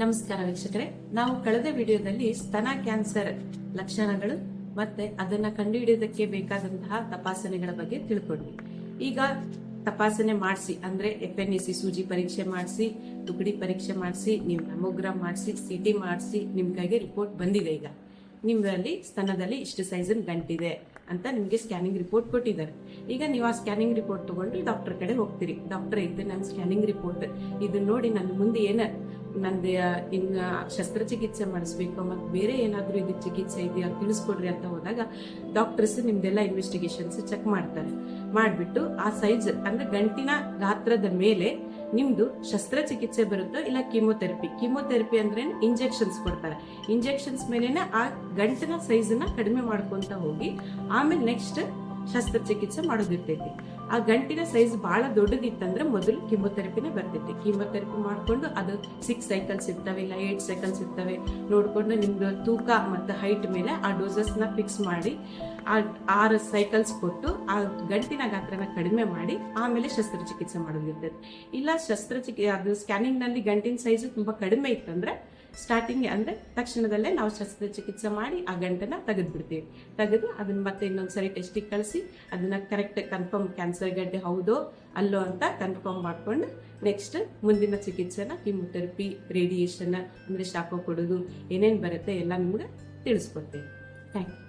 ನಮಸ್ಕಾರ ವೀಕ್ಷಕರೇ. ನಾವು ಕಳೆದ ವಿಡಿಯೋದಲ್ಲಿ ಸ್ತನ ಕ್ಯಾನ್ಸರ್ ಲಕ್ಷಣಗಳು ಮತ್ತೆ ಅದನ್ನ ಕಂಡುಹಿಡಿಯೋದಕ್ಕೆ ಬೇಕಾದಂತಹ ತಪಾಸಣೆಗಳ ಬಗ್ಗೆ ತಿಳ್ಕೊಂಡ್ವಿ. ಈಗ ತಪಾಸಣೆ ಮಾಡಿಸಿ, ಅಂದ್ರೆ ಎಫ್ ಎನ್ ಸಿ ಸೂಜಿ ಪರೀಕ್ಷೆ ಮಾಡಿಸಿ, ತುಕಡಿ ಪರೀಕ್ಷೆ ಮಾಡಿಸಿ ನೀವು ಮೆಮೋಗ್ರಾಮ್ ಮಾಡಿಸಿ ಸಿ ಟಿ ಮಾಡಿಸಿ, ನಿಮ್ ಕೈಗೆ ರಿಪೋರ್ಟ್ ಬಂದಿದೆ ಈಗ. ನಿಮ್ಮಲ್ಲಿ ಸ್ತನದಲ್ಲಿ ಇಷ್ಟು ಸೈಜನ್ ಗಂಟಿದೆ ಅಂತ ನಿಮಗೆ ಸ್ಕ್ಯಾನಿಂಗ್ ರಿಪೋರ್ಟ್ ಕೊಟ್ಟಿದ್ದಾರೆ. ಈಗ ನೀವು ಆ ಸ್ಕ್ಯಾನಿಂಗ್ ರಿಪೋರ್ಟ್ ತಗೊಂಡು ಡಾಕ್ಟರ್ ಕಡೆ ಹೋಗ್ತೀರಿ. ಡಾಕ್ಟರ್ ಇದು ನನ್ನ ಸ್ಕ್ಯಾನಿಂಗ್ ರಿಪೋರ್ಟ್ ಇದನ್ನ ನೋಡಿ ನನ್ನ ಮುಂದೆ ಏನ ನಂದು ಇನ್ನ ಶಸ್ತ್ರಚಿಕಿತ್ಸೆ ಮಾಡಿಸ್ಬೇಕು ಮತ್ತು ಬೇರೆ ಏನಾದರೂ ಇದು ಚಿಕಿತ್ಸೆ ಇದೆಯಾ ತಿಳಿಸ್ಕೊಡ್ರಿ ಅಂತ ಹೋದಾಗ ಡಾಕ್ಟರ್ಸ್ ನಿಮ್ದೆಲ್ಲ ಇನ್ವೆಸ್ಟಿಗೇಷನ್ಸ್ ಚೆಕ್ ಮಾಡ್ತಾರೆ. ಮಾಡಿಬಿಟ್ಟು ಆ ಸೈಜ್ ಅಂದ್ರೆ ಗಂಟಿನ ಗಾತ್ರದ ಮೇಲೆ ನಿಮ್ದು ಶಸ್ತ್ರಚಿಕಿತ್ಸೆ ಬರುತ್ತೋ ಇಲ್ಲ ಕೀಮೋಥೆರಪಿ ಕೀಮೋಥೆರಪಿ ಅಂದ್ರೆ ಇಂಜೆಕ್ಷನ್ಸ್ ಕೊಡ್ತಾರೆ. ಇಂಜೆಕ್ಷನ್ಸ್ ಮೇಲೆನೆ ಆ ಗಂಟಿನ ಸೈಜನ್ನ ಕಡಿಮೆ ಮಾಡ್ಕೊಂತ ಹೋಗಿ ಆಮೇಲೆ ನೆಕ್ಸ್ಟ್ ಶಸ್ತ್ರಚಿಕಿತ್ಸೆ ಮಾಡೋದಿರ್ತೈತಿ. ಆ ಗಂಟಿನ ಸೈಜ್ ಬಹಳ ದೊಡ್ಡದಿತ್ತಂದ್ರೆ ಮೊದಲು ಕಿಮೊಥೆರಪಿನೇ ಬರ್ತೈತಿ ಕಿಮೊಥೆರಪಿ ಮಾಡಿಕೊಂಡು ಅದು ಸಿಕ್ಸ್ ಸೈಕಲ್ಸ್ ಇರ್ತವೆ, ಇಲ್ಲ ಏಟ್ ಸೈಕಲ್ಸ್ ಇರ್ತವೆ. ನೋಡಿಕೊಂಡು ನಿಮ್ದು ತೂಕ ಮತ್ತು ಹೈಟ್ ಮೇಲೆ ಆ ಡೋಸಸ್ನ ಫಿಕ್ಸ್ ಮಾಡಿ, ಆ ಆರು ಸೈಕಲ್ಸ್ ಕೊಟ್ಟು ಆ ಗಂಟಿನ ಗಾತ್ರನ ಕಡಿಮೆ ಮಾಡಿ, ಆಮೇಲೆ ಶಸ್ತ್ರಚಿಕಿತ್ಸೆ ಮಾಡೋದಿರ್ತೈತಿ ಇಲ್ಲ ಶಸ್ತ್ರಚಿಕಿ, ಅದು ಸ್ಕ್ಯಾನಿಂಗ್ನಲ್ಲಿ ಗಂಟಿನ ಸೈಜ್ ತುಂಬ ಕಡಿಮೆ ಇತ್ತಂದ್ರೆ ಸ್ಟಾರ್ಟಿಂಗ್ ಅಂದ್ರೆ ತಕ್ಷಣದಲ್ಲೇ ನಾವು ಶಸ್ತ್ರಚಿಕಿತ್ಸೆ ಮಾಡಿ ಆ ಗಂಟನ್ನ ತೆಗೆದು ಬಿಡ್ತೀವಿ ತೆಗೆದು ಅದನ್ನ ಮತ್ತೆ ಇನ್ನೊಂದ್ಸರಿ ಟೆಸ್ಟಿಗೆ ಕಳಿಸಿ, ಅದನ್ನ ಕರೆಕ್ಟ್ ಕನ್ಫರ್ಮ್ ಕ್ಯಾನ್ಸರ್ ಗಡ್ಡೆ ಹೌದೋ ಅಲ್ಲೋ ಅಂತ ಕನ್ಫರ್ಮ್ ಮಾಡ್ಕೊಂಡು ನೆಕ್ಸ್ಟ್ ಮುಂದಿನ ಚಿಕಿತ್ಸೆನ ಕಿಮೊಥೆರಪಿ ರೇಡಿಯೇಷನ್ ಅಂದ್ರೆ ಶಾಖ ಕೊಡೋದು ಏನೇನು ಬರುತ್ತೆ ಎಲ್ಲ ನಿಮ್ಗೆ ತಿಳಿಸ್ಕೊಡ್ತೀವಿ ಥ್ಯಾಂಕ್ ಯು